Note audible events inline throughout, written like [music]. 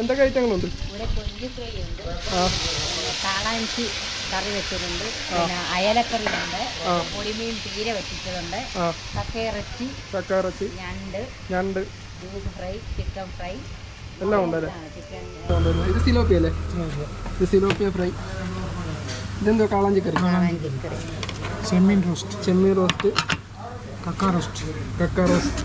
എന്തൊക്കെ ഐറ്റങ്ങളുണ്ട്? ഇവിടെ കൊഞ്ച് ഫ്രൈ ഉണ്ട്. കാളാഞ്ചി കറി വെച്ചിട്ടുണ്ട്. പിന്നെ അയലക്കറിയുണ്ട് പൊടിമീൻ തീര വെച്ചിട്ടുണ്ട്. ആ. കക്കയിറച്ചി ഞണ്ട് ഞണ്ട്. Beef fry chicken fry. എല്ലാം ഉണ്ടല്ലേ. ഇത് സിലോപ്പി അല്ലേ? ഇത് സിലോപ്പിയ ഫ്രൈ. ഇതെന്തോ കാളാഞ്ചി കറി? ചെമ്മീൻ റോസ്റ്റ്. ചെമ്മീൻ റോസ്റ്റ്. കക്ക റോസ്റ്റ്. കക്ക റോസ്റ്റ്.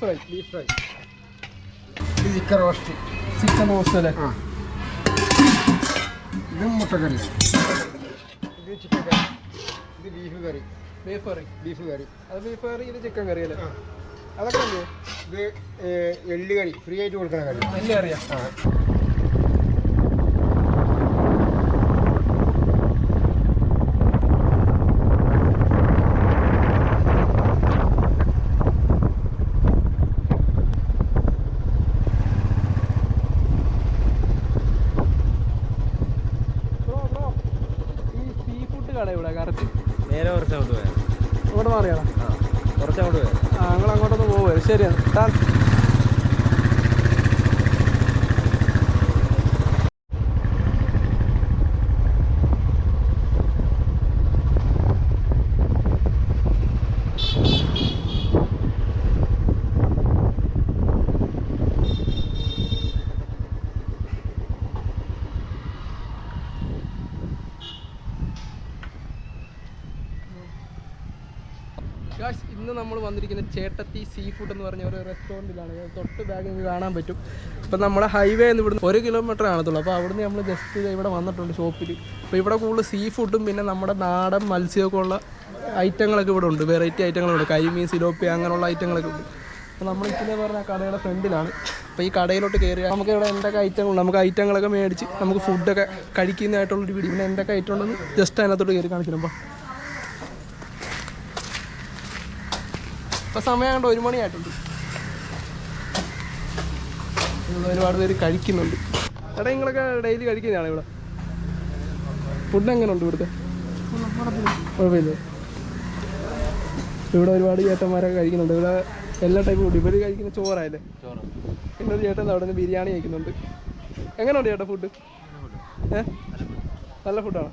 ഫ്രൈ ബീഫ് ഫ്രൈ ഇത് ചിക്കൻ റോസ്റ്റ് ചിക്കൻ റോസ്റ്റ് അല്ലേ ആ ഇത് മുട്ടക്കറി ഇത് ചിക്കൻ കറി ഇത് beef curry beef curry beef curry അത് ബീഫ് കറി ഇത് ചിക്കൻ കറി അല്ലേ? അതൊക്കെ ഇത് എള്ളി കറി ഫ്രീ ആയിട്ട് കൊടുക്കുന്ന കറി എല്ലാം അറിയാം ആ ബ്രോ ബ്രോ ഈ സീ ഫുഡ് കട ഇവിടെ കറക്റ്റ് നേരെ കുറച്ച് അങ്ങോട്ട് പോയാൽ ഇവിടെ മാറിയാണോ ആ കുറച്ച് അങ്ങോട്ട് പോയാൽ ആ ഞങ്ങൾ അങ്ങോട്ടൊന്ന് പോകുമോ ശരിയാണ് ഗായ്സ് ഇന്ന് നമ്മൾ വന്നിരിക്കുന്ന ചേട്ടത്തി സീ ഫുഡ് എന്ന് പറഞ്ഞ ഒരു റെസ്റ്റോറന്റിലാണ് തൊട്ട് ബാഗ് നിങ്ങൾക്ക് കാണാൻ പറ്റും. ഇപ്പം നമ്മുടെ ഹൈവേ എന്ന് ഇവിടുന്ന് ഒരു കിലോമീറ്റർ കാണത്തുള്ളൂ. അപ്പോൾ അവിടുന്ന് നമ്മൾ ജസ്റ്റ് ഇവിടെ വന്നിട്ടുണ്ട് ഷോപ്പിൽ അപ്പോൾ ഇവിടെ കൂടുതൽ സീ ഫുഡും പിന്നെ നമ്മുടെ നാടൻ മത്സ്യമൊക്കെ ഉള്ള ഐറ്റങ്ങളൊക്കെ ഇവിടെ ഉണ്ട്. വെറൈറ്റി ഐറ്റങ്ങളുണ്ട് കരിമീൻ സിലോപ്പി അങ്ങനെയുള്ള ഐറ്റങ്ങളൊക്കെ ഉണ്ട്. അപ്പോൾ നമ്മൾ ഇച്ചിരി പറഞ്ഞ കടയുടെ ഫ്രണ്ടിലാണ് അപ്പോൾ ഈ കടയിലോട്ട് കയറിയാൽ നമുക്ക് ഇവിടെ എന്തൊക്കെ ഐറ്റങ്ങളുണ്ട് നമുക്ക് ഐറ്റങ്ങളൊക്കെ മേടിച്ച് നമുക്ക് ഫുഡൊക്കെ കഴിക്കുന്നതായിട്ടുള്ളൊരു വീഡിയോ പിന്നെ എന്തൊക്കെ ഐറ്റം ഉണ്ടെന്ന് ജസ്റ്റ് അതിനകത്തോട്ട് കയറി കാണിച്ചിരുമ്പോൾ ഇപ്പൊ സമയം കണ്ടോ ഒരു മണിയായിട്ടുണ്ട്. ഒരുപാട് പേര് കഴിക്കുന്നുണ്ട്. എടാ നിങ്ങളൊക്കെ ഡെയിലി കഴിക്കുന്നതാണ് ഇവിടെ? ഫുഡ് എങ്ങനെ ഉണ്ട് ഇവിടുത്തെ? കുഴപ്പമില്ല. ഇവിടെ ഒരുപാട് ചേട്ടന്മാരൊക്കെ കഴിക്കുന്നുണ്ട്. ഇവിടെ എല്ലാ ടൈപ്പും ഫുഡ് ഇവർ കഴിക്കുന്ന ചോറായല്ലേ? പിന്നെ ഒരു ചേട്ടൻ അവിടെ നിന്ന് ബിരിയാണി കഴിക്കുന്നുണ്ട്. എങ്ങനെയുണ്ട് ചേട്ടാ ഫുഡ്? ഏ? നല്ല ഫുഡാണ്?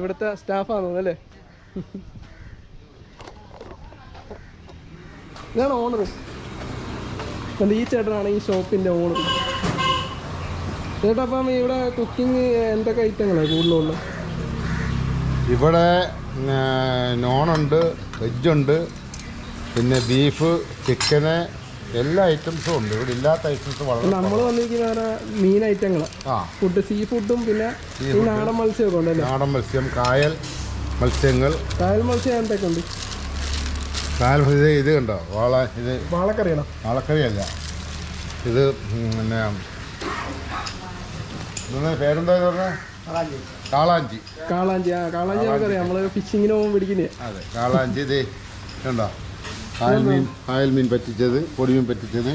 ഇവിടുത്തെ സ്റ്റാഫാണോ തോന്നുന്നു അല്ലേ ഇതാണ് ഓണർ എന്റെ ഈ ചേട്ടനാണ് ഈ ഷോപ്പിന്റെ ഓണർ ചേട്ടാ അപ്പം ഇവിടെ കുക്കിംഗ് എന്തൊക്കെ ഐറ്റങ്ങളാണ് കൂടുതലുള്ള? ഇവിടെ നോണുണ്ട് വെജുണ്ട് പിന്നെ ബീഫ് ചിക്കന് എല്ലാ ഐറ്റംസും ഉണ്ട്. ഇവിടെ ഇല്ലാത്ത ഐറ്റംസ് വളരെ നമ്മൾ വന്നിരിക്കുന്ന മീൻ ഐറ്റങ്ങളാണ് ആ. ഫുഡ് സീ ഫുഡും പിന്നെ നാടൻ മത്സ്യമൊക്കെ ഉണ്ടല്ലേ? നാടൻ മത്സ്യം കായൽ മത്സ്യങ്ങൾ. കായൽ മത്സ്യം എന്തൊക്കെ ഉണ്ട് കായൽ ഇത് ഇത് കണ്ടോ? വാള ഇത് വാളക്കറിയണം? വാളക്കറിയല്ല. ഇത് പിന്നെ ഇതെന്താ പേരെന്താ പറഞ്ഞ? കാളാഞ്ചി. കാളാഞ്ചി. ആ കാളാഞ്ചി നമുക്കറിയാം നമ്മൾ ഫിഷിങ്ങിന് പോകുമ്പോൾ പിടിക്കുന്നേ. അതെ കാളാഞ്ചി ഇത് കണ്ടോ? കായൽ മീൻ കായൽ മീൻ പറ്റിച്ചത് പൊടിമീൻ പറ്റിച്ചത്.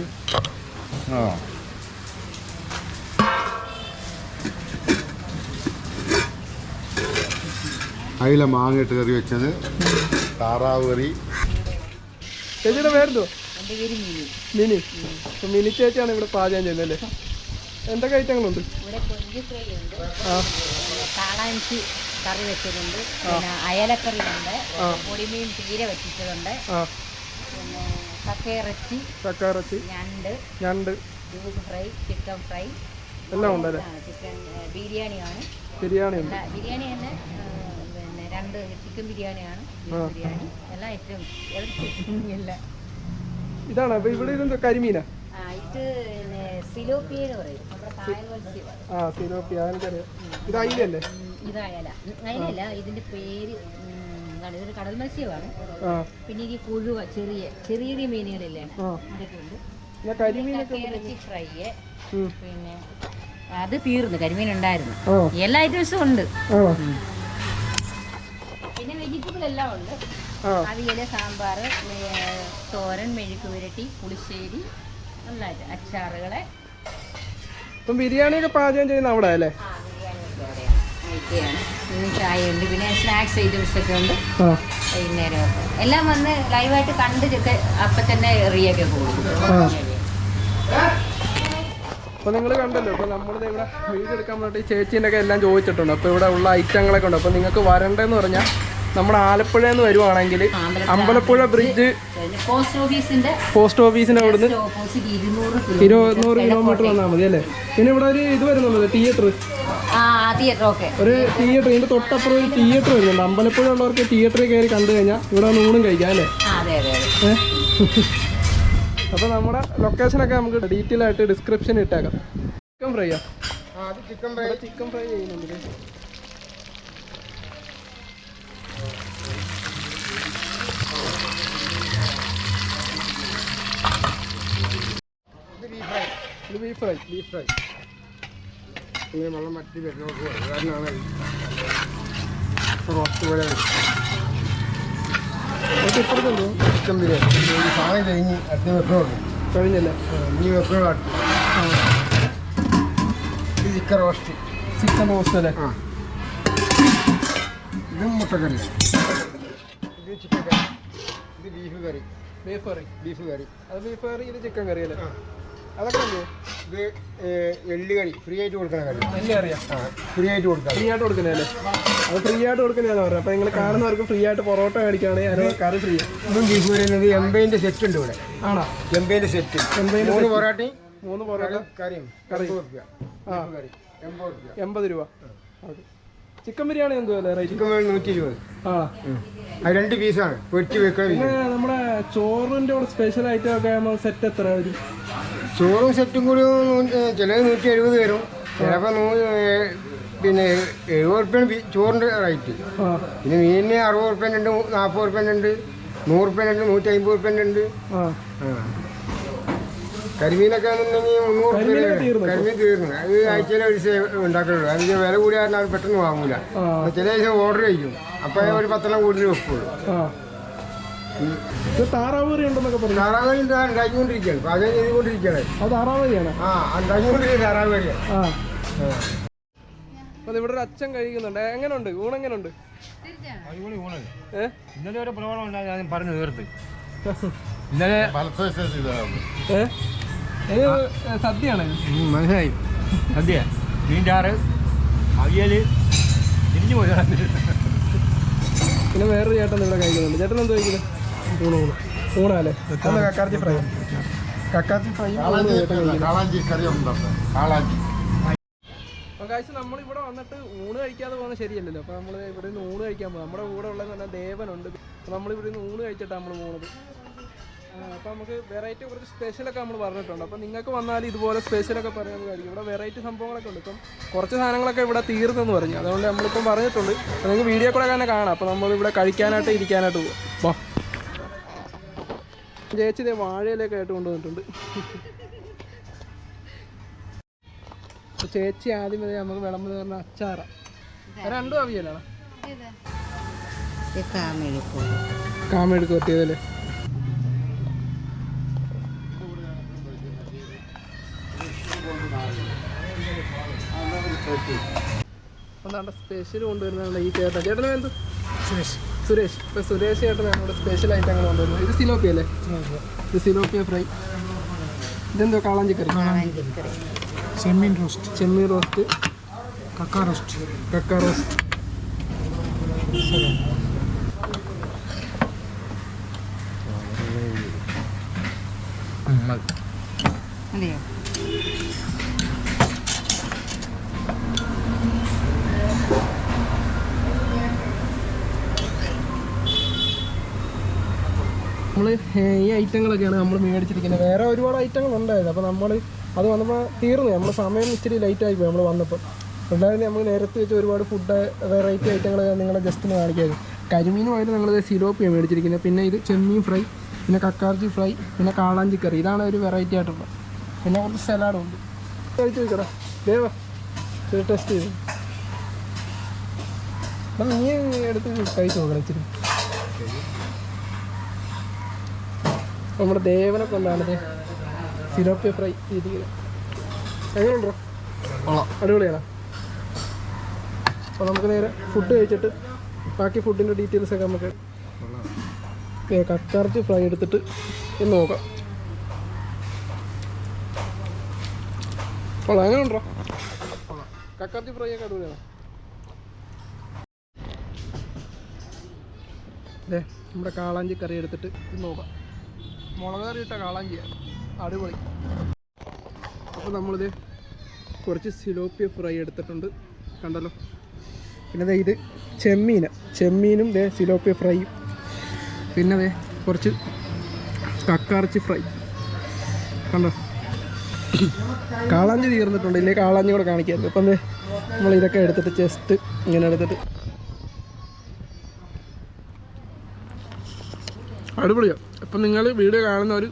ആ. അയില മാങ്ങയിട്ട് കറി വെച്ചത്. താറാവ് കറി. ചേച്ചിയുടെ പേരെന്തോ മിനി. അപ്പം മിനി ചേച്ചിയാണ് ഇവിടെ പാചകം ചെയ്യുന്നത് അല്ലേ? എന്തൊക്കെ ഐറ്റങ്ങളുണ്ട്? ആ. കാളാഞ്ചി കറി വെച്ചിട്ടുണ്ട്. പിന്നെ അയലക്കറിയുണ്ട്. പൊടിമീൻ തീര വെച്ചിട്ടുണ്ട്. പിന്നെ കക്കയിറച്ചി ചക്കാറച്ചി ഞണ്ട്. ഞണ്ട്. Beef fry chicken fry. എല്ലാം ഉണ്ടല്ലേ? ചിക്കൻ ബിരിയാണിയാണ്. ബിരിയാണി ബിരിയാണി തന്നെ രണ്ട് ചിക്കൻ ബിരിയാണിയാണ്. ബീഫ് ബിരിയാണി. എല്ലാ ഐറ്റം എല്ലാം ഇതാണ്? അപ്പൊ ഇവിടെ ഇതെന്തോ? കരിമീനാ? ആ ഇത് പിന്നെ സിലോപ്പിയ എന്ന് പറയും. നമ്മുടെ കായൽ മത്സ്യമാണ് ആ സിലോപ്പിയ അതെനിക്കറിയാം ഇത് അയിലല്ലേ ഇത് അയല. അയലല്ല ഇതിന്റെ പേര് എന്താണ്? ഇതൊരു കടൽ മത്സ്യമാണ്. പിന്നെ ഈ കുഴുവ ചെറിയ ചെറിയ ചെറിയ മീനുകളില്ലേ ഇതൊക്കെ ഉണ്ട്. ഇറച്ചി ഫ്രൈ. പിന്നെ അത് തീർന്നു കരിമീൻ ഉണ്ടായിരുന്നു. എല്ലാ ഐറ്റംസും ഉണ്ട്. വെജിറ്റബിൾ എല്ലാം ഉണ്ട് അവിയൽ സാമ്പാർ തോരൻ മെഴുക്ക് പുരട്ടി പുളിശ്ശേരി നല്ലതായിട്ട് അച്ചാറുകളെ. ഇപ്പം ബിരിയാണിയൊക്കെ പാചകം ചെയ്യുന്ന അവിടെ അല്ലേ? ചായയുണ്ട് പിന്നെ സ്നാക്സ് ഐറ്റംസ് ഒക്കെ ഉണ്ട്. വൈകുന്നേരം എല്ലാം വന്ന് ലൈവായിട്ട് കണ്ടിട്ടൊക്കെ അപ്പൊ തന്നെ എറിയൊക്കെ പോകും അപ്പോൾ നിങ്ങൾ കണ്ടല്ലോ. ഇപ്പോൾ നമ്മളിത് ഇവിടെ വീട് എടുക്കാൻ വേണ്ടി ചേച്ചീന്റെ ഒക്കെ എല്ലാം ചോദിച്ചിട്ടുണ്ട്. അപ്പോൾ ഇവിടെ ഉള്ള ഐറ്റങ്ങളൊക്കെ ഉണ്ട്. അപ്പോൾ നിങ്ങൾക്ക് വരണ്ടതെന്ന് പറഞ്ഞാൽ നമ്മുടെ ആലപ്പുഴ എന്ന് വരുവാണെങ്കിൽ അമ്പലപ്പുഴ ബ്രിഡ്ജ് പോസ്റ്റ് ഓഫീസിന്റെ പോസ്റ്റ് അവിടുന്ന് ഓപ്പോസിറ്റ് ഇരുന്നൂറ് കിലോമീറ്റർ വന്നാൽ മതി അല്ലേ? പിന്നെ ഇവിടെ ഒരു ഇത് വരുന്നുണ്ട് തിയേറ്റർ ആ തിയേറ്റർ ഓക്കെ ഒരു തിയേറ്റർ ഇതിന്റെ തൊട്ടപ്പുറം ഒരു തിയേറ്റർ വരുന്നുണ്ട്. അമ്പലപ്പുഴ ഉള്ളവർക്ക് തിയേറ്ററിൽ കയറി കണ്ടു കഴിഞ്ഞാൽ ഇവിടെ വന്ന് ഊണും കഴിക്കാം അല്ലേ? അപ്പൊ നമ്മുടെ ലൊക്കേഷൻ ഒക്കെ ലൊക്കേഷനൊക്കെ നമുക്ക് ഡീറ്റെയിൽ ആയിട്ട് ഡിസ്ക്രിപ്ഷൻ ഇട്ടേക്കാം. ചിക്കൻ ഫ്രൈയാ ചിക്കൻ ഫ്രൈ ചിക്കൻ ഫ്രൈ ചെയ്യുന്നുണ്ട്. ബീഫ് ഫ്രൈ ബീഫ് ഫ്രൈ ഇങ്ങനെ വെള്ളം മറ്റി വരുന്നവർക്ക് കാരണമാണ് റോസ്റ്റ് പോലെ ഇപ്പുറത്തുണ്ടോ ചിക്കൻ ബിരിയാണി സാധനം കഴിഞ്ഞ് അടുത്ത വെപ്പുണ്ട് കഴിഞ്ഞല്ല? ഈ ഇത് ചിക്കൻ റോസ്റ്റ് ചിക്കൻ റോസ്റ്റ് അല്ലേ? ആ. ഇതും മുട്ടക്കറി. ഇത് ചിക്കൻ കറി. ഇത് beef curry. Beef curry. Beef curry. അത് ബീഫ് കറി ഇത് ചിക്കൻ കറി അല്ലേ? അതൊക്കെ ഉണ്ടോ? ഇത് എല്ല് കറി ഫ്രീ ആയിട്ട് കൊടുക്കണ കറി എല്ലാം അറിയാം. ആ ഫ്രീ ആയിട്ട് കൊടുക്കാം. ഫ്രീ ആയിട്ട് കൊടുക്കുന്നതല്ലേ അത് ഫ്രീ ആയിട്ട് കൊടുക്കുന്നതാണ് പറഞ്ഞത് അപ്പോൾ നിങ്ങൾ കാണുന്നവർക്ക് ഫ്രീ ആയിട്ട് പൊറോട്ട മേടിക്കുകയാണെങ്കിൽ കറി ഫ്രീ ഇതും ബീഫ് വരുന്നത് എൺപതിന്റെ സെറ്റ് ഉണ്ട് ഇവിടെ. ആണോ? എൺപതിന്റെ സെറ്റ് എൺപതിന്റെ മൂന്ന് പൊറോട്ടയും മൂന്ന് പൊറോട്ട. കറിയും. കറി. ആ. കറി. എൺപത് രൂപ എൺപത് രൂപ. ഓക്കെ. ചിക്കൻ ബിരിയാണി എന്തുവല്ലേ റേറ്റ് ചിക്കൻ ബിരിയാണി നൂറ്റി ഇരുപത് ആ അത് രണ്ട് പീസാണ് പൊരിച്ച് വെക്കണ നമ്മുടെ ചോറിന്റെ കൂടെ സ്പെഷ്യൽ ഐറ്റം ഒക്കെ ആകുമ്പോൾ സെറ്റ് എത്ര വരും ചോറും സെറ്റും കൂടി ചിലത് നൂറ്റി എഴുപത് വരും. ചിലപ്പോൾ പിന്നെ എഴുപത് റുപ്യാണ് ചോറിന്റെ റേറ്റ് പിന്നെ മീനിന് അറുപത് റുപ്യന്റെ ഉണ്ട് നാൽപ്പത് റുപ്യന്റെ ഉണ്ട് നൂറ് റുപ്യന്റെ ഉണ്ട് നൂറ്റി അമ്പത് റുപ്യന്റെ ഉണ്ട്. കരിമീനൊക്കെ ആണെന്നുണ്ടെങ്കിൽ മുന്നൂറ് തീർന്നോ? കരിമീൻ തീർന്നു. അത് ആഴ്ചയിൽ ഒരു ഉണ്ടാക്കുള്ളൂ. അതിന് വില കൂടിയായിരുന്നാൽ അത് പെട്ടെന്ന് വാങ്ങൂല. ചില ദിവസം ഓർഡർ ചെയ്യും. അപ്പോൾ ഒരു പത്തെണ്ണം കൂടുതൽ വെക്കുള്ളൂ. ആ ഇത് താറാവ് ഉണ്ടെന്നൊക്കെ പറഞ്ഞു താറാവ് കറി ഉണ്ടാ- ഉണ്ടാക്കിക്കൊണ്ടിരിക്കുകയാണ് പാചകം ചെയ്തുകൊണ്ടിരിക്കുകയാണ്. അത് താറാവറിയാണ്? ആ ഇവിടെ ഒരു അച്ഛൻ കഴിക്കുന്നുണ്ട്. എങ്ങനെയുണ്ട് ഊണെങ്ങനെയുണ്ട് അടിപൊളി ഊണല്ലേ? ഏ? ഇന്നലെ ഒരു പ്രോബ്ലം ഉണ്ടായി ഞാൻ പറഞ്ഞു തീർത്ത്. ഇന്നലെ [laughs] ഇത്? സദ്യയാണ് മനസ്സിലായി. സദ്യ. മീൻചാറ് അവിയൽ തിരിഞ്ഞു പോയി. പിന്നെ വേറൊരു ചേട്ടൻ ഇവിടെ കഴിക്കുന്നുണ്ട്. ചേട്ടൻ എന്ത് കഴിക്കുന്നത് ഊണ് ഊണ് ഊണല്ലേ കക്കാർത്തി ഫ്രൈ. കക്കാർത്തി ഫ്രൈ ഉണ്ടാക്കാം കാളാഞ്ചി അപ്പോൾ കാഴ്ച നമ്മളിവിടെ വന്നിട്ട് ഊണ് കഴിക്കാതെ പോകുന്നത് ശരിയല്ലല്ലോ. അപ്പോൾ നമ്മൾ ഇവിടെ നിന്ന് ഊണ് കഴിക്കാൻ പോകും നമ്മുടെ കൂടെ ഉള്ളതെന്ന് പറഞ്ഞാൽ ദേവനുണ്ട്. അപ്പോൾ നമ്മൾ ഇവിടെ നിന്ന് ഊണ് കഴിച്ചിട്ടാണ് നമ്മൾ പോകുന്നത് അപ്പോൾ നമുക്ക് വെറൈറ്റി കുറച്ച് സ്പെഷ്യലൊക്കെ നമ്മൾ പറഞ്ഞിട്ടുണ്ട്. അപ്പോൾ നിങ്ങൾക്ക് വന്നാൽ ഇതുപോലെ സ്പെഷ്യലൊക്കെ പറയുന്നതായിരിക്കും ഇവിടെ വെറൈറ്റി സംഭവങ്ങളൊക്കെ ഉണ്ട്. ഇപ്പം കുറച്ച് സാധനങ്ങളൊക്കെ ഇവിടെ തീർന്നെന്ന് പറഞ്ഞു. അതുകൊണ്ട് നമ്മളിപ്പം പറഞ്ഞിട്ടുണ്ട്. അപ്പോൾ നിങ്ങൾക്ക് വീഡിയോ കൂടെ തന്നെ കാണാം. അപ്പോൾ നമ്മൾ ഇവിടെ കഴിക്കാനായിട്ട് ഇരിക്കാനായിട്ട് പോകും ചേച്ചി ഇതേ വാഴയിലൊക്കെ ആയിട്ട് കൊണ്ടുവന്നിട്ടുണ്ട്. ചേച്ചി ആദ്യം മുതൽ നമുക്ക് വിളമ്പെന്ന് പറഞ്ഞ അച്ചാറ. രണ്ടും അവിയലാണ്. കാമെടുക്ക് പറ്റിയതല്ലേ ഒന്നാണ്ട് സ്പെഷ്യൽ കൊണ്ടുവരുന്നതാണ് ഈ ചേട്ടൻ. ചേട്ടന് എന്ത് സുരേഷ്. സുരേഷ്. ഇപ്പൊ സുരേഷ് ചേട്ടനാണ് നമ്മുടെ സ്പെഷ്യൽ അങ്ങനെ കൊണ്ടുവരുന്നത്. ഇത് സിലോപ്പി അല്ലേ? ഇത് സിലോപ്പിയ ഫ്രൈ. ഇതെന്തോ കാളാഞ്ചിക്കറി. ചെമ്മീൻ റോസ്റ്റ്. ചെമ്മീൻ റോസ്റ്റ്. കക്ക റോസ്റ്റ്. കക്ക റോസ്റ്റ്. ഈ ഐറ്റങ്ങളൊക്കെയാണ് നമ്മൾ മേടിച്ചിരിക്കുന്നത്. വേറെ ഒരുപാട് ഐറ്റങ്ങൾ ഉണ്ടായത് അപ്പോൾ നമ്മൾ അത് വന്നപ്പോൾ തീർന്നു. നമ്മൾ സമയം ഇച്ചിരി ലേറ്റ് ആയിപ്പോയി നമ്മൾ വന്നപ്പോൾ ഉണ്ടായിരുന്നു നമ്മൾ നേരത്തെ വെച്ച് ഒരുപാട് ഫുഡ് വെറൈറ്റി ഐറ്റങ്ങൾ നിങ്ങളെ ജസ്റ്റ് ഒന്ന് കാണിക്കാതെ കരിമീനുമായിട്ട് ഞങ്ങൾ സിലോപ്പിയാണ് മേടിച്ചിരിക്കുന്നത്. പിന്നെ ഇത് ചെമ്മീൻ ഫ്രൈ പിന്നെ കക്കാർച്ചി ഫ്രൈ പിന്നെ കാളാഞ്ചി കറി. ഇതാണ് ഒരു വെറൈറ്റി ആയിട്ടുള്ളത് പിന്നെ കുറച്ച് സലാഡും ഉണ്ട്. കഴിച്ച് വെക്കടാ ദേവ ടെസ്റ്റ് ചെയ്തു. നീ എടുത്ത് കഴിച്ച് നോക്കണം ഇച്ചിരി. നമ്മുടെ ദേവനെ കൊണ്ടാണിത് സിലോപ്പിയ ഫ്രൈ ചെയ്തിരിക്കുന്നത്. എങ്ങനെയുണ്ടോ അടിപൊളിയാണോ? അപ്പോൾ നമുക്ക് നേരെ ഫുഡ് കഴിച്ചിട്ട് ബാക്കി ഫുഡിന്റെ ഡീറ്റെയിൽസ് ഒക്കെ നമുക്ക് കക്കാർച്ച് ഫ്രൈ എടുത്തിട്ട് ഒന്ന് നോക്കാം. കൊള്ളാം. എങ്ങനെ ഉണ്ടോ ഫ്രൈ ഒക്കെ അടിപൊളിയാണ്? നമ്മുടെ കാളാഞ്ചി കറി എടുത്തിട്ട് നോക്കാം. മുളക് കറി ഇട്ട കാളാഞ്ചിയാണ് അടിപൊളി. അപ്പോൾ നമ്മളിത് കുറച്ച് സിലോപ്പിയ ഫ്രൈ എടുത്തിട്ടുണ്ട്. കണ്ടല്ലോ? പിന്നെ ഇത് ചെമ്മീൻ ചെമ്മീനും ദേ സിലോപ്പിയ ഫ്രൈയും പിന്നെ ദേ കുറച്ച് കക്കാറച്ചി ഫ്രൈ. കണ്ടോ? കാളാഞ്ചി തീർന്നിട്ടുണ്ട്. ഇല്ലേ കാളാഞ്ചി കൂടെ കാണിക്കായിരുന്നു. അപ്പം നമ്മൾ ഇതൊക്കെ എടുത്തിട്ട് ജസ്റ്റ് ഇങ്ങനെ എടുത്തിട്ട്. അടിപൊളിയാണ് അപ്പം നിങ്ങൾ വീഡിയോ കാണുന്നവർ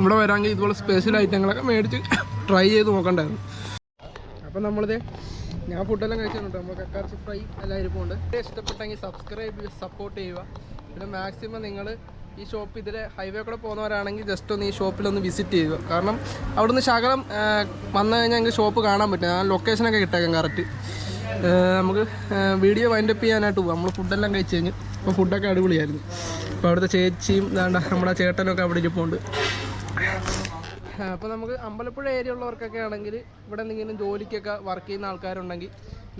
ഇവിടെ വരാമെങ്കിൽ ഇതുപോലെ സ്പെഷ്യൽ ഐറ്റങ്ങളൊക്കെ മേടിച്ച് ട്രൈ ചെയ്ത് നോക്കണ്ടായിരുന്നു. അപ്പം നമ്മളിത് ഞാൻ ഫുഡെല്ലാം കഴിച്ചിട്ടുണ്ട് നമ്മൾ കക്കാർച്ചി ഫ്രൈ എല്ലാം ഇരിപ്പുണ്ട് ഇഷ്ടപ്പെട്ടെങ്കിൽ സബ്സ്ക്രൈബ് ചെയ്ത് സപ്പോർട്ട് ചെയ്യുക. പിന്നെ മാക്സിമം നിങ്ങൾ ഈ ഷോപ്പ് ഇതിലെ ഹൈവേ കൂടെ പോകുന്നവരാണെങ്കിൽ ജസ്റ്റ് ഒന്ന് ഈ ഷോപ്പിലൊന്ന് വിസിറ്റ് ചെയ്യുക. കാരണം അവിടുന്ന് ശകലം വന്നു കഴിഞ്ഞാൽ എനിക്ക് ഷോപ്പ് കാണാൻ പറ്റും ആ ലൊക്കേഷനൊക്കെ കിട്ടേക്കാം കറക്റ്റ് നമുക്ക് വീഡിയോ വൈൻഡപ്പ് ചെയ്യാനായിട്ട് പോകാം നമ്മൾ ഫുഡെല്ലാം കഴിച്ച് കഴിഞ്ഞ്. അപ്പോൾ ഫുഡൊക്കെ അടിപൊളിയായിരുന്നു. അപ്പോൾ അവിടുത്തെ ചേച്ചിയും വേണ്ട നമ്മുടെ ചേട്ടനൊക്കെ അവിടെ ഇരിപ്പുണ്ട്. അപ്പോൾ നമുക്ക് അമ്പലപ്പുഴ ഏരിയ ഉള്ളവർക്കൊക്കെ ആണെങ്കിൽ ഇവിടെ എന്തെങ്കിലും ജോലിക്കൊക്കെ വർക്ക് ചെയ്യുന്ന ആൾക്കാരുണ്ടെങ്കിൽ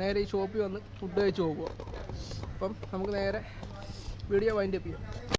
നേരെ ഈ ഷോപ്പിൽ വന്ന് ഫുഡ് കഴിച്ച് പോകുക. അപ്പം നമുക്ക് നേരെ വീഡിയോ വൈൻഡപ്പ് ചെയ്യാം.